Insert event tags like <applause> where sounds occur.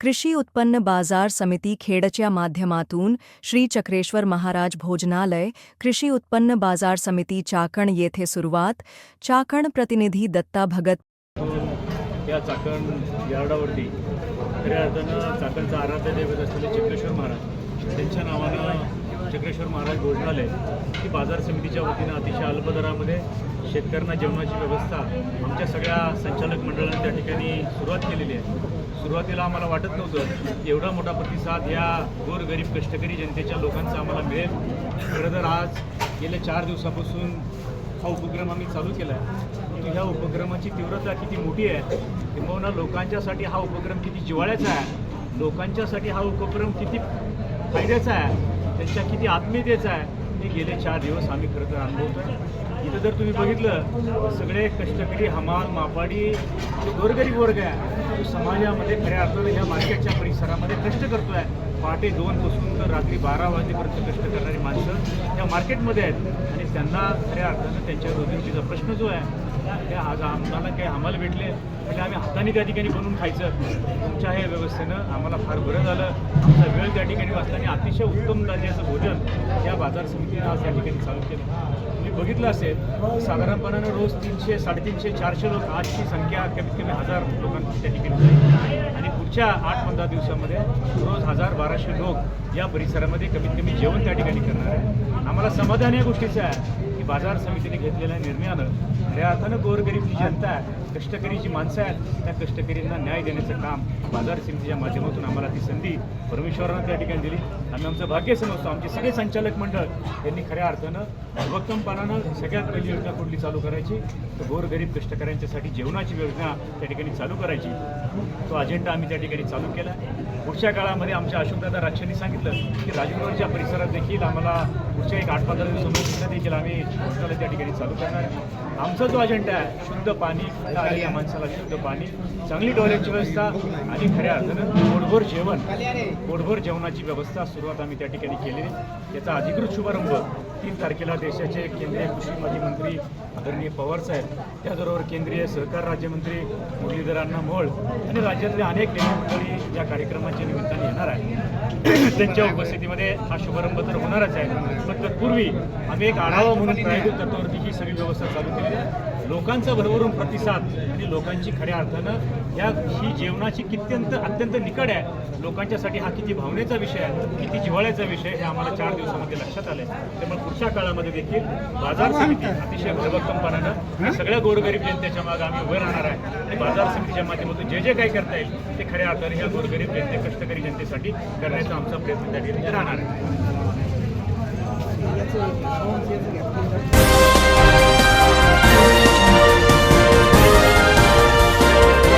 कृषी उत्पन्न बाजार समिती खेडच्या माध्यमातून श्री चक्रेश्वर महाराज भोजनालय कृषी उत्पन्न बाजार समिती चाकण येथे सुरुवात. चाकण प्रतिनिधी दत्ता भगत या चाकण यार्डावरती खऱ्या अर्थानं चाकणचा आराध्य दैवत असलेले चक्रेश्वर महाराज त्यांच्या नावानं चक्रेश्वर महाराज भोजनालय ही बाजार समितीच्या वतीनं अतिशय अल्प दरामध्ये शेतकऱ्यांना जेवणाची व्यवस्था आमच्या सगळ्या संचालक मंडळांनी त्या ठिकाणी सुरुवात केलेली आहे. सुरुवातीला आम्हाला वाटत नव्हतं एवढा मोठा प्रतिसाद या गोरगरीब कष्टकरी जनतेच्या लोकांचा आम्हाला मिळेल. खरं तर आज गेल्या चार दिवसापासून हा उपक्रम आम्ही चालू केला आहे परंतु ह्या उपक्रमाची तीव्रता किती मोठी आहे किंबहुना लोकांच्यासाठी हा उपक्रम किती जिवाळ्याचा आहे लोकांच्यासाठी हा उपक्रम किती फायद्याचा आहे त्यांच्या किती आत्मीयतेचा आहे हे गेले चार दिवस आम्ही खरं तर अनुभवतो इथं जर तुम्ही बघितलं सगळे कष्टकरी हमाल मापाडी जो गोरगरीब वर्ग आहे तो समाजामध्ये खऱ्या अर्थानं ह्या मार्केटच्या परिसरामध्ये कष्ट करतो आहे पहाटे दोनपासून तर रात्री बारा वाजेपर्यंत कष्ट करणारी माणसं त्या मार्केटमध्ये आहेत. आणि त्यांना खऱ्या अर्थानं त्यांच्या रोजीचा प्रश्न जो आहे त्या आज आम्हाला काही आम्हाला भेटले म्हणजे आम्ही हाताने त्या ठिकाणी बनवून खायचं. तुमच्या हे व्यवस्थेनं आम्हाला फार बरं झालं. आमचा वेळ त्या ठिकाणी वाचला. आणि अतिशय उत्तम दर्जाचं भोजन या बाजार समितीनं आज त्या ठिकाणी चालू केलं. तुम्ही बघितलं असेल साधारणपणानं रोज तीनशे साडेतीनशे चारशे लोक आजची संख्या कमीत कमी हजार लोकांची त्या ठिकाणी आणि पुढच्या आठ पंधरा दिवसामध्ये रोज हजार बाराशे लोक या परिसरामध्ये कमीत कमी जेवण त्या ठिकाणी करणार आहे आम्हाला समाधान या गोष्टीचं आहे की बाजार समितीने घेतलेल्या निर्णयानं खऱ्या अर्थानं गोरगरीब जी जनता आहे कष्टकरी जी माणसं आहेत त्या कष्टकरींना न्याय देण्याचं काम बाजार समितीच्या माध्यमातून आम्हाला ती संधी परमेश्वरानं त्या ठिकाणी दिली. आम्ही आमचं भाग्य समजतो. आमचे सगळे संचालक मंडळ यांनी खऱ्या अर्थानं भक्कमपणानं सगळ्यात पहिली योजना कुठली चालू करायची तर गोरगरीब कष्टकऱ्यांच्यासाठी जेवणाची योजना त्या ठिकाणी चालू करायची. तो अजेंडा आम्ही त्या ठिकाणी चालू केला. पुढच्या काळामध्ये आमच्या अशोकदादा राक्षांनी सांगितलं की राजगुरूच्या परिसरात देखील आम्हाला पुढच्या एक आठ पंधरा दिवसामध्ये देखील आम्ही भोजनालय त्या ठिकाणी चालू करणार आमचा जो अजेंडा आहे शुद्ध पाणी आलेल्या माणसाला शुद्ध पाणी चांगली टॉयलेटची व्यवस्था आणि खऱ्या अर्थानं पोटभर जेवण पोटभर जेवणाची व्यवस्था सुरुवात आम्ही त्या ठिकाणी केलेली त्याचा अधिकृत शुभारंभ तीन तारखेला देशाचे केंद्रीय कृषी माजी मंत्री आदरणीय पवार साहेब त्याचबरोबर केंद्रीय सहकार राज्यमंत्री मुरलीधरांना मोळ आणि राज्यातले अनेक नेते मंडळी या कार्यक्रमाच्या निमित्ताने येणार आहे. <clears throat> त्यांच्या उपस्थितीमध्ये हा शुभारंभ तर होणारच आहे. पण तत्पूर्वी आम्ही एक आढावा म्हणून प्रायोगिक तत्वावरती ही सगळी व्यवस्था चालू केली आहे. लोकांचा भरभरून प्रतिसाद आणि लोकांची खऱ्या अर्थानं या ही जेवणाची कित्यंत अत्यंत निकड आहे. लोकांच्यासाठी हा किती भावनेचा विषय आहे किती जिव्हाळ्याचा विषय हे आम्हाला चार दिवसामध्ये लक्षात आलं आहे त्यामुळे पुढच्या काळामध्ये देखील बाजार समिती अतिशय भरभक्कमपणानं सगळ्या गोरगरीब जनतेच्या मागे आम्ही उभे राहणार आहे. आणि बाजार समितीच्या माध्यमातून जे जे काही करता येईल ते खऱ्या अर्थाने ह्या गोरगरीब जनते कष्टकरी जनतेसाठी करण्याचा आमचा प्रयत्न त्या ठिकाणी राहणार आहे.